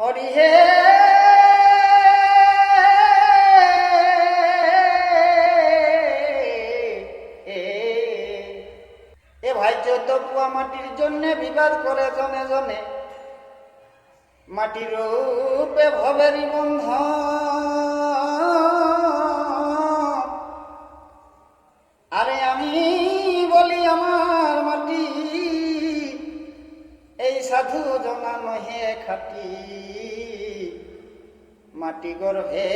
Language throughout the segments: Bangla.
হরি হে এ ভাই চোদ্দ পুয়া মাটির জন্য বিবাদ করে জনে জনে, মাটির রূপে ভবেরই বন্ধ সাধু জনা নহে খাটি। মাটি গর্ভে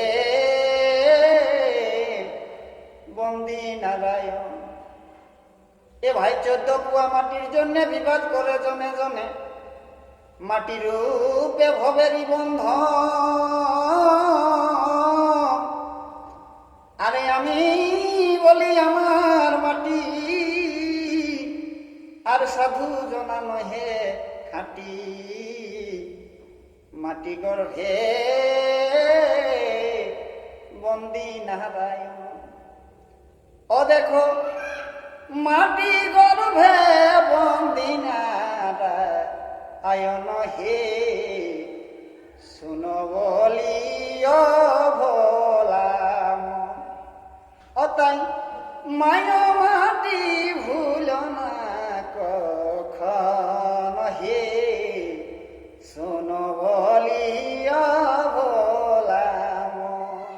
বন্দি নারায়ণ। এ ভাই চোদ্দ পুয়া মাটির জন্য বিবাদ করে জনে জনে। মাটির রূপে ভবেরই বন্ধ আরে আমি বলি আমার মাটি। আর সাধু জনা নহে খাটি মাটি গর্ভে বন্দি নারায়ণ ও দেখো, মাটি গর্ভে বন্দি নারায়ণ হে শুন বলি ভোলাম ও তাই মায়া